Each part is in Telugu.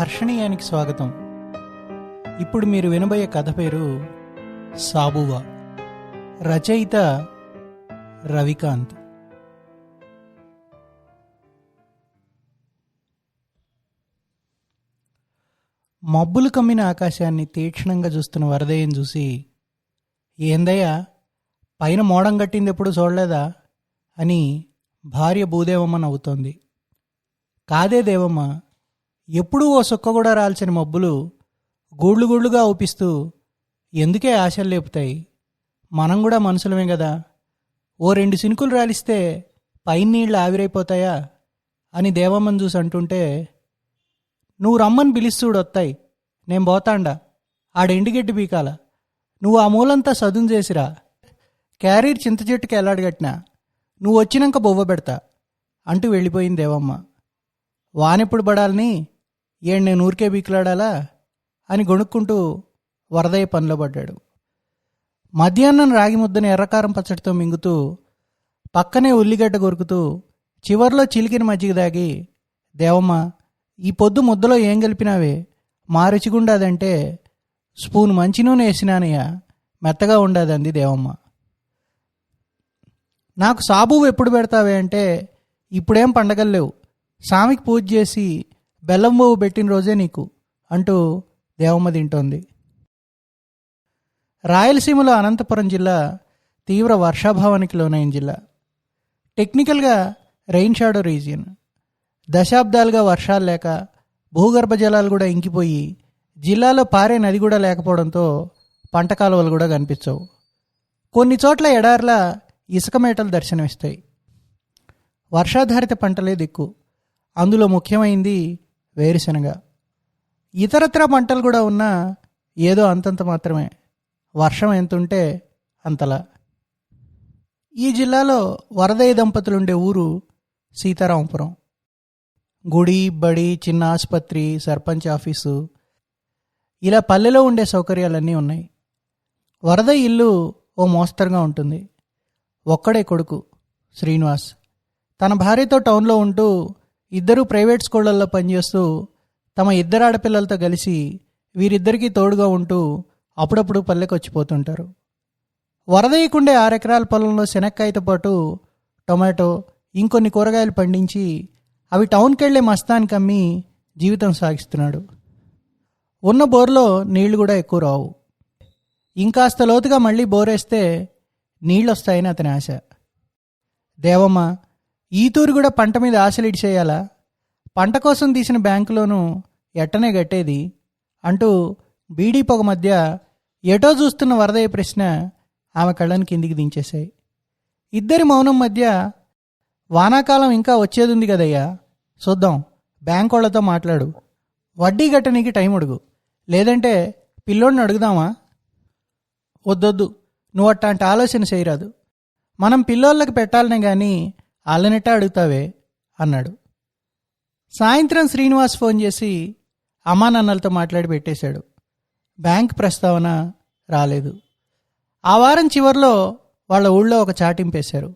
హర్షణీయానికి స్వాగతం. ఇప్పుడు మీరు వినబోయే కథ పేరు సాబువా. రచయిత రవికాంత్. మబ్బులు కమ్మిన ఆకాశాన్ని తీక్షణంగా చూస్తున్న వరదయ్యను చూసి ఏందయ్యా పైన మోడం కట్టింది ఎప్పుడు చూడలేదా? అని భార్య భూదేవమ్మ నవ్వుతోంది. కాదే దేవమ్మ ఎప్పుడూ ఓ సుక్క కూడా రాల్చని మబ్బులు గూళ్ళు గూళ్ళుగా ఊపిస్తూ ఎందుకే ఆశలు లేపుతాయి? మనం కూడా మనుషులమే కదా. ఓ రెండు సినుకులు రాలిస్తే పైన నీళ్ళు ఆవిరైపోతాయా? అని దేవమ్మని చూసి అంటుంటే నువ్వు రమ్మని పిలుస్తుడు వస్తాయి నేను పోతాండా. ఆడెండిగడ్డి పీకాల. నువ్వు ఆ మూలంతా సదును చేసిరా. క్యారీర్ చింత చెట్టుకి ఎలాడగట్టినా నువ్వు వచ్చినాక బొవ్వ పెడతా. అంటూ వెళ్ళిపోయింది దేవమ్మ. వానెప్పుడు పడాలని ఏడు నేను ఊరికే బీకులాడాలా అని గొణుక్కుంటూ వరదయ్య పనిలో పడ్డాడు. మధ్యాహ్నం రాగి ముద్దని ఎర్రకారం పచ్చడితో మింగుతూ పక్కనే ఉల్లిగడ్డ కొరుకుతూ చివర్లో చిలికిన మజ్జిగ దాగి దేవమ్మ ఈ పొద్దు ముద్దలో ఏం కలిపినావే? మా రుచిగుండాదంటే స్పూన్ మంచి నూనె వేసినానయ్యా. మెత్తగా ఉండదంది దేవమ్మ. నాకు సాబు ఎప్పుడు పెడతావే అంటే ఇప్పుడేం పండగలు లేవు. స్వామికి పూజ చేసి బెల్లం పువ్వు పెట్టిన రోజే నీకు అంటూ దేవమ్మ తింటోంది. రాయలసీమలో అనంతపురం జిల్లా తీవ్ర వర్షాభావానికి లోనైన జిల్లా. టెక్నికల్గా రెయిన్ షాడో రీజియన్. దశాబ్దాలుగా వర్షాలు లేక భూగర్భ జలాలు కూడా ఇంకిపోయి జిల్లాలో పారే నది కూడా లేకపోవడంతో పంట కాలువలు కూడా కనిపించవు. కొన్ని చోట్ల ఎడార్ల ఇసుక మేటలు దర్శనమిస్తాయి. వర్షాధారిత పంటలే దిక్కు. అందులో ముఖ్యమైంది వేరుశనగ. ఇతరత్ర పంటలు కూడా ఉన్నా ఏదో అంతంత మాత్రమే. వర్షం ఎంతుంటే అంతలా. ఈ జిల్లాలో వరదయ్య దంపతులుండే ఊరు సీతారామపురం గుడి బడి చిన్న ఆసుపత్రి సర్పంచ్ ఆఫీసు ఇలా పల్లెలో ఉండే సౌకర్యాలన్నీ ఉన్నాయి. వరద ఇల్లు ఓ మోస్తరుగా ఉంటుంది. ఒక్కడే కొడుకు శ్రీనివాస్. తన భార్యతో టౌన్లో ఉంటూ ఇద్దరు ప్రైవేట్ స్కూళ్ళల్లో పనిచేస్తూ తమ ఇద్దరు ఆడపిల్లలతో కలిసి వీరిద్దరికీ తోడుగా ఉంటూ అప్పుడప్పుడు పల్లెకి వచ్చిపోతుంటారు వరదయ్యకుండే ఆరెకరాల పొలంలో శనక్కాయతో పాటు టొమాటో ఇంకొన్ని కూరగాయలు పండించి అవి టౌన్కి మస్తానికి అమ్మి జీవితం సాగిస్తున్నాడు. ఉన్న బోర్లో నీళ్ళు కూడా ఎక్కువ రావు. ఇంకాస్త లోతుగా మళ్ళీ బోరేస్తే నీళ్ళు వస్తాయని అతని ఆశ. దేవమ్మ ఈ తూరు కూడా పంట మీద ఆశలు ఇడిచేయాలా పంట కోసం తీసిన బ్యాంకులోనూ ఎట్టనే గట్టేది అంటూ బీడీ పొగ మధ్య ఎటో చూస్తున్న వరదయ్య ప్రశ్న ఆమె కళ్ళని కిందికి దించేశాయి. ఇద్దరి మౌనం మధ్య వానాకాలం ఇంకా వచ్చేది ఉంది కదయ్యా? చూద్దాం బ్యాంక్ వాళ్ళతో మాట్లాడు. వడ్డీ గట్టనీకి టైం అడుగు. లేదంటే పిల్లోడిని అడుగుదామా? వద్దొద్దు నువ్వు అట్లాంటి ఆలోచన చేయరాదు. మనం పిల్లోళ్ళకి పెట్టాలనే కానీ వాళ్ళనెట్టా అడుగుతావే? అన్నాడు. సాయంత్రం శ్రీనివాస్ ఫోన్ చేసి అమ్మా నాన్నలతో మాట్లాడి పెట్టేశాడు. బ్యాంక్ ప్రస్తావన రాలేదు. ఆ వారం చివరిలో వాళ్ళ ఊళ్ళో ఒక చాటింపేశారు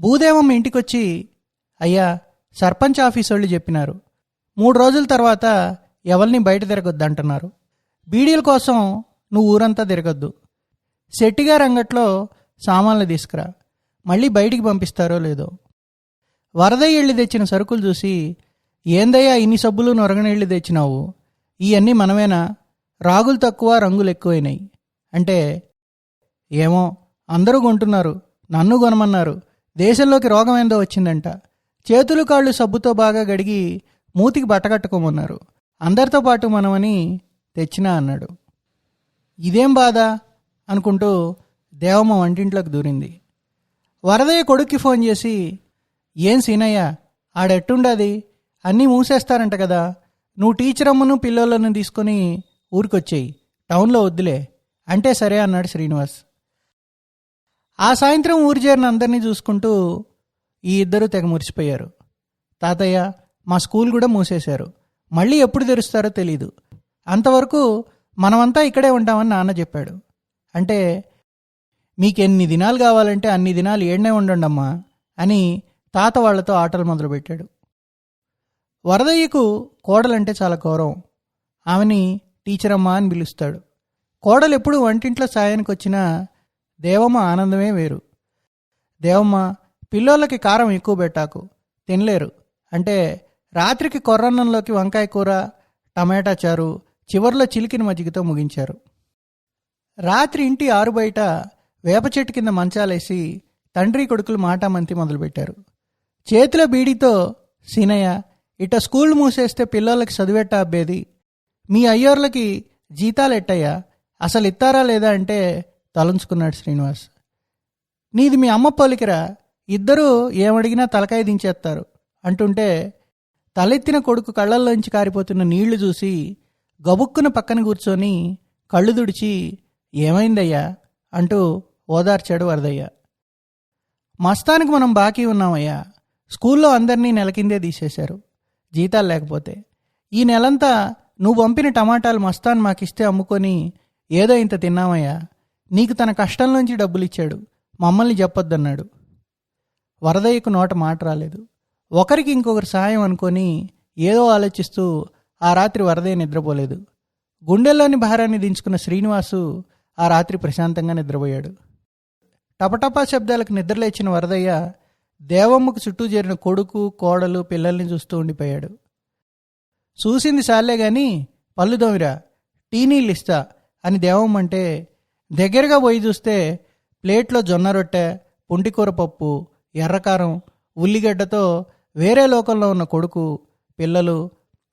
భూదేవం ఇంటికొచ్చి అయ్యా సర్పంచ్ ఆఫీస్ వాళ్ళు చెప్పినారు. మూడు రోజుల తర్వాత ఎవరిని బయట తిరగొద్దు అంటున్నారు బీడీల కోసం నువ్వు ఊరంతా తిరగొద్దు. శెట్టిగారు అంగట్లో సామాన్లు తీసుకురా. మళ్ళీ బయటికి పంపిస్తారో లేదో. వరదయ్య ఇళ్ళు తెచ్చిన సరుకులు చూసి ఏందయ్యా ఇన్ని సబ్బులు నొరగనీళ్ళు తెచ్చినావు? ఇవన్నీ మనమేనా? రాగులు తక్కువ రంగులు ఎక్కువైనాయి. అంటే ఏమో అందరూ కొంటున్నారు నన్ను కొనమన్నారు దేశంలోకి రోగం ఏందో వచ్చిందంట. చేతులు కాళ్ళు సబ్బుతో బాగా గడిగి మూతికి బట్టకట్టుకోమన్నారు అందరితో పాటు మనమని తెచ్చినా అన్నాడు. ఇదేం బాధ? అనుకుంటూ దేవమ్మ వంటింట్లోకి దూరింది. వరదయ్య కొడుక్కి ఫోన్ చేసి ఏం సీనయ్య ఆడెట్టుండది? అన్నీ మూసేస్తారంట కదా. నువ్వు టీచర్ అమ్మను పిల్లలను తీసుకొని ఊరికొచ్చేయి. టౌన్లో వద్దులే. అంటే సరే అన్నాడు శ్రీనివాస్. ఆ సాయంత్రం ఊరు చేరిన అందరినీ చూసుకుంటూ ఈ ఇద్దరు తెగ మురిసిపోయారు. తాతయ్య మా స్కూల్ కూడా మూసేశారు. మళ్ళీ ఎప్పుడు తెరుస్తారో తెలీదు. అంతవరకు మనమంతా ఇక్కడే ఉంటామని నాన్న చెప్పాడు. అంటే మీకు ఎన్ని దినాలు కావాలంటే అన్ని దినాలు ఏడనే ఉండండి అని తాత వాళ్ళతో ఆటలు మొదలుపెట్టాడు. వరదయ్యకు కోడలంటే చాలా గౌరవం. ఆమెని టీచర్ అమ్మ అని పిలుస్తాడు. కోడలు ఎప్పుడు వంటింట్లో సాయానికి వచ్చినా దేవమ్మ ఆనందమే వేరు. దేవమ్మ పిల్లోళ్ళకి కారం ఎక్కువ పెట్టాకు తినలేరు. అంటే రాత్రికి కొర్రన్నంలోకి వంకాయ కూర టమాటా చారు చివర్లో చిలికిన మజ్జిగతో ముగించారు. రాత్రి ఇంటి ఆరు బయట వేప చెట్టు కింద మంచాలేసి తండ్రి కొడుకులు మాటామంతి మొదలుపెట్టారు. చేతిలో బీడీతో సీనయ్య ఇట స్కూల్ మూసేస్తే పిల్లలకి చదివెట్ట అబ్బేది? మీ అయ్యోర్లకి జీతాలు ఎట్టయ్యా? అసలు ఇస్తారా లేదా? అంటే తలంచుకున్నాడు శ్రీనివాస్. నీది మీ అమ్మ పోలికరా? ఇద్దరూ ఏమడిగినా తలకాయ దించేస్తారు. అంటుంటే తలెత్తిన కొడుకు కళ్ళల్లోంచి కారిపోతున్న నీళ్ళు చూసి గబుక్కున పక్కన కూర్చొని కళ్ళు తుడిచి ఏమైందయ్యా? అంటూ ఓదార్చాడు వరదయ్య. మస్తానికి మనం బాకీ ఉన్నామయ్యా. స్కూల్లో అందరినీ నెల కిందే తీసేశారు. జీతాలు లేకపోతే. ఈ నెలంతా నువ్వు పంపిన టమాటాలు మస్తాన్ మాకిస్తే అమ్ముకొని ఏదో ఇంత తిన్నామయ్యా. నీకు తన కష్టంలోంచి డబ్బులు ఇచ్చాడు మమ్మల్ని చెప్పొద్దన్నాడు. వరదయ్యకు నోట మాట రాలేదు. ఒకరికి ఇంకొకరు సాయం అనుకొని ఏదో ఆలోచిస్తూ ఆ రాత్రి వరదయ్య నిద్రపోలేదు. గుండెల్లోని భారాన్ని దించుకున్న శ్రీనివాసు ఆ రాత్రి ప్రశాంతంగా నిద్రపోయాడు. టపటపా శబ్దాలకు నిద్రలేచిన వరదయ్య దేవమ్మకు చుట్టూ చేరిన కొడుకు కోడలు పిల్లల్ని చూస్తూ ఉండిపోయాడు. చూసింది సాలే గాని పళ్ళు దోమిరా టీ నీళ్ళు ఇస్తా అని దేవమ్మ అంటే దగ్గరగా పోయి చూస్తే ప్లేట్లో జొన్న రొట్టె పుంటికూర పప్పు ఎర్రకారం ఉల్లిగడ్డతో వేరే లోకంలో ఉన్న కొడుకు పిల్లలు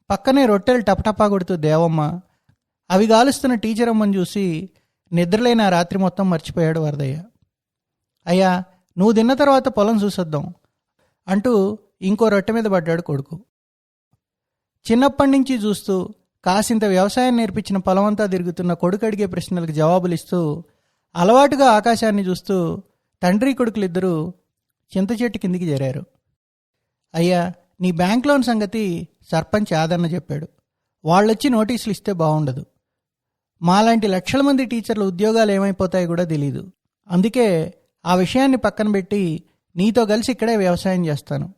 పక్కనే రొట్టెలు టపటపా కొడుతూ దేవమ్మ అవి గాలుస్తున్న టీచర్ అమ్మని చూసి నిద్రలేని ఆ రాత్రి మొత్తం మర్చిపోయాడు వరదయ్య. అయ్యా నువ్వు తిన్న తర్వాత పొలం చూసొద్దాం అంటూ ఇంకో రొట్టె మీద పడ్డాడు కొడుకు. చిన్నప్పటి నుంచి చూస్తూ కాసింత వ్యవసాయం నేర్పించిన పొలమంతా తిరుగుతున్న కొడుకు అడిగే ప్రశ్నలకు జవాబులు ఇస్తూ అలవాటుగా ఆకాశాన్ని చూస్తూ తండ్రి కొడుకులిద్దరూ చింత చెట్టు కిందికి చేరారు. అయ్యా నీ బ్యాంక్ లోన్ సంగతి సర్పంచ్ ఆదరణ చెప్పాడు. వాళ్ళొచ్చి నోటీసులు ఇస్తే బాగుండదు. మాలాంటి లక్షల మంది టీచర్ల ఉద్యోగాలు ఏమైపోతాయో కూడా తెలీదు. అందుకే ఆ విషయాన్ని పక్కన పెట్టి నీతో కలిసి ఇక్కడే వ్యవసాయం చేస్తాను.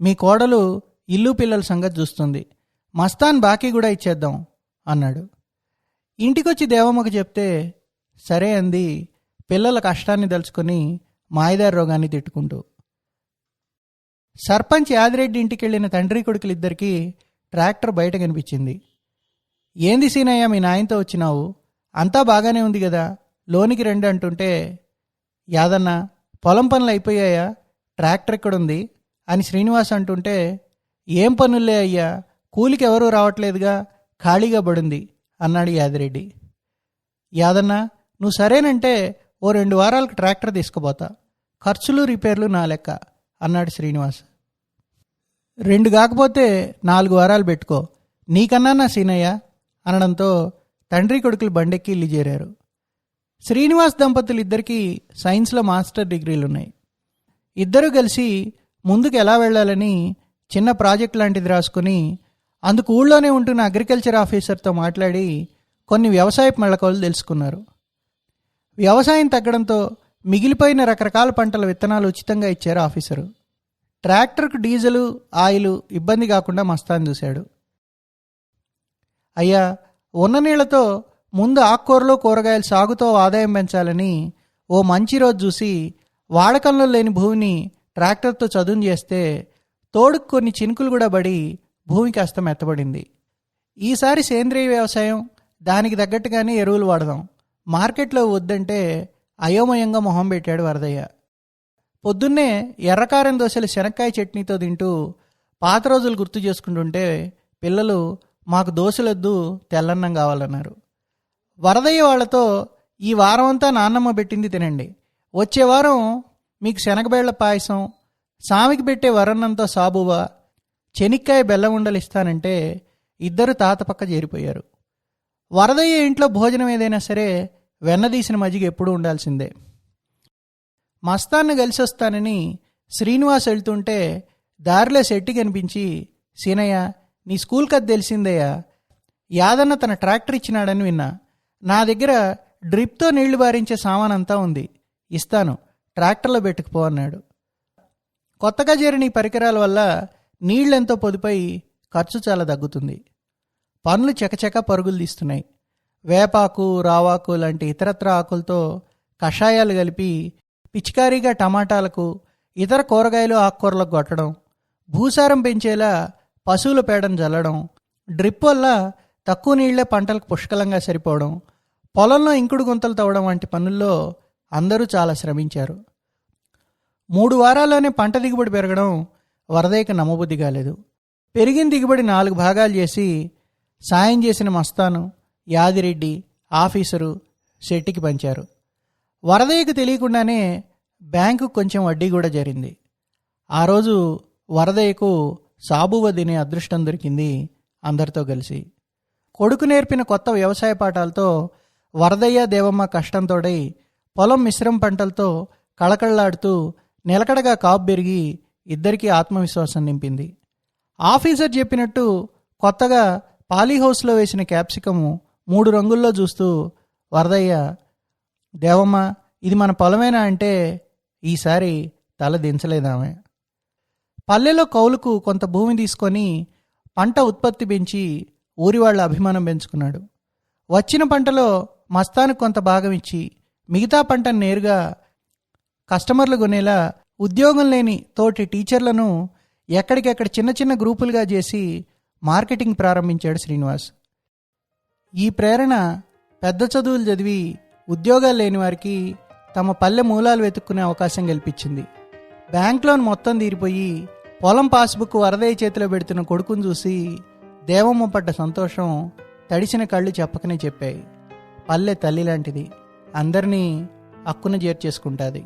మీ కోడలు ఇల్లు పిల్లల సంగతి చూస్తుంది. మస్తాన్ బాకీ కూడా ఇచ్చేద్దాం అన్నాడు. ఇంటికొచ్చి దేవమ్మకు చెప్తే సరే అంది పిల్లల కష్టాన్ని దలుచుకొని మాయదారి రోగాన్ని తిట్టుకుంటూ. సర్పంచ్ యాదిరెడ్డి ఇంటికి వెళ్ళిన తండ్రి కొడుకులిద్దరికీ ట్రాక్టర్ బయట కనిపించింది. ఏంది సీనయ్య మీ నాయనతో వచ్చినావు? అంతా బాగానే ఉంది కదా? లోనికి రండి అంటుంటే యాదన్న పొలం పనులు అయిపోయాయా? ట్రాక్టర్ ఎక్కడుంది? అని శ్రీనివాస్ అంటుంటే ఏం పనులే అయ్యా? కూలికి ఎవరూ రావట్లేదుగా ఖాళీగా పడింది అన్నాడు యాదిరెడ్డి. యాదన్న నువ్వు సరేనంటే ఓ రెండు వారాలకు ట్రాక్టర్ తీసుకుపోతా. ఖర్చులు రిపేర్లు నా లెక్క అన్నాడు శ్రీనివాస్. రెండు కాకపోతే నాలుగు వారాలు పెట్టుకో. నీకన్నా నా సీనయ్య అనడంతో తండ్రి కొడుకులు బండెక్కి ఇల్లు చేరారు. శ్రీనివాస్ దంపతులు ఇద్దరికీ సైన్స్లో మాస్టర్ డిగ్రీలు ఉన్నాయి ఇద్దరూ కలిసి ముందుకు ఎలా వెళ్ళాలని చిన్న ప్రాజెక్ట్ లాంటిది రాసుకుని అందుకు ఊళ్ళోనే ఉంటున్న అగ్రికల్చర్ ఆఫీసర్తో మాట్లాడి కొన్ని వ్యవసాయ మెళకువలు తెలుసుకున్నారు. వ్యవసాయం తగ్గడంతో మిగిలిపోయిన రకరకాల పంటల విత్తనాలు ఉచితంగా ఇచ్చారు ఆఫీసరు. ట్రాక్టర్కు డీజిలు ఆయిలు ఇబ్బంది కాకుండా మస్తాన్ చూశాడు. అయ్యా ఉన్న నీళ్ళతో ముందు ఆకుకూరలు కూరగాయల సాగుతో ఆదాయం పెంచాలని ఓ మంచి రోజు చూసి వాడకంలో లేని భూమిని ట్రాక్టర్తో చదును చేస్తే తోడుకు కొన్ని చినుకులు కూడా పడి భూమి కాస్త మెత్తబడింది ఈసారి సేంద్రియ వ్యవసాయం దానికి తగ్గట్టుగానే ఎరువులు వాడదాం. మార్కెట్లో వద్దంటే అయోమయంగా మొహం పెట్టాడు వరదయ్య. పొద్దున్నే ఎర్రకారం దోశలు శనక్కాయ చట్నీతో తింటూ పాత రోజులు గుర్తు చేసుకుంటుంటే పిల్లలు మాకు దోశలొద్దు తెల్లన్నం కావాలన్నారు. వరదయ్య వాళ్ళతో ఈ వారం అంతా నాన్నమ్మ పెట్టింది తినండి. వచ్చే వారం మీకు శనగబేళ్ళ పాయసం సామికి పెట్టే వరన్నంతో సాబువా చెనిక్కాయ బెల్లం ఉండలు ఇస్తానంటే ఇద్దరు తాత పక్క చేరిపోయారు. వరదయ్య ఇంట్లో భోజనం ఏదైనా సరే వెన్నదీసిన మజ్జిగ ఎప్పుడూ ఉండాల్సిందే. మస్తాన్ని కలిసి వస్తానని శ్రీనివాస్ వెళ్తుంటే దారిలో శెట్టి కనిపించి సీనయ్య నీ స్కూల్ కథ తెలిసిందయ్యా. యాదన్న తన ట్రాక్టర్ ఇచ్చినాడని విన్నా. నా దగ్గర డ్రిప్తో నీళ్ళు బారించే సామాన్ అంతా ఉంది. ఇస్తాను. ట్రాక్టర్లో పెట్టుకుపో అన్నాడు. కొత్తగా చేరిన ఈ పరికరాల వల్ల నీళ్ళెంతో పొదుపై ఖర్చు చాలా తగ్గుతుంది. పనులు చకచక పరుగులు తీస్తున్నాయి. వేపాకు రావాకు లాంటి ఇతరత్ర ఆకులతో కషాయాలు కలిపి పిచికారీగా టమాటాలకు ఇతర కూరగాయలు ఆకుకూరలకు కొట్టడం భూసారం పెంచేలా పశువుల పేడను చల్లడం డ్రిప్ వల్ల తక్కువ నీళ్ళే పంటలకు పుష్కలంగా సరిపోవడం పొలంలో ఇంకుడు గుంతలు తవ్వడం వంటి పనుల్లో అందరూ చాలా శ్రమించారు. మూడు వారాల్లోనే పంట దిగుబడి పెరగడం వరదయ్యకు నమ్మబుద్ధి కాలేదు. పెరిగిన దిగుబడి నాలుగు భాగాలు చేసి సాయం చేసిన మస్తాను యాదిరెడ్డి ఆఫీసరు శెట్టికి పంచారు. వరదయ్యకు తెలియకుండానే బ్యాంకు కొంచెం వడ్డీ కూడా జరిగింది. ఆ రోజు వరదయ్యకు సాబువ తినే అదృష్టం దొరికింది అందరితో కలిసి. కొడుకు నేర్పిన కొత్త వ్యవసాయ పాఠాలతో వరదయ్య దేవమ్మ కష్టంతోడై పొలం మిశ్రమ పంటలతో కళకళలాడుతూ నిలకడగా కాపు పెరిగి ఇద్దరికీ ఆత్మవిశ్వాసం నింపింది. ఆఫీసర్ చెప్పినట్టు కొత్తగా పాలీహౌస్లో వేసిన క్యాప్సికము మూడు రంగుల్లో చూస్తూ వరదయ్య దేవమ్మ ఇది మన పొలమేనా? అంటే ఈసారి తల దించలేదామె. పల్లెలో కౌలుకు కొంత భూమి తీసుకొని పంట ఉత్పత్తి పెంచి ఊరి వాళ్ళ అభిమానం పెంచుకున్నాడు. వచ్చిన పంటలో మస్తానికి కొంత భాగం ఇచ్చి మిగతా పంటను నేరుగా కస్టమర్లు కొనేలా ఉద్యోగం లేని తోటి టీచర్లను ఎక్కడికెక్కడ చిన్న చిన్న గ్రూపులుగా చేసి మార్కెటింగ్ ప్రారంభించాడు శ్రీనివాస్. ఈ ప్రేరణ పెద్ద చదువులు చదివి ఉద్యోగాలు లేని వారికి తమ పల్లె మూలాలు వెతుక్కునే అవకాశం కల్పించింది. బ్యాంక్ లోన్ మొత్తం తీరిపోయి పొలం పాస్బుక్ వరదయ్య చేతిలో పెడుతున్న కొడుకును చూసి దేవమ్మ పడ్డ సంతోషం తడిసిన కళ్ళు చెప్పకనే చెప్పాయి. పల్లె తల్లి లాంటిది. అందరినీ అక్కున చేర్చేసుకుంటుంది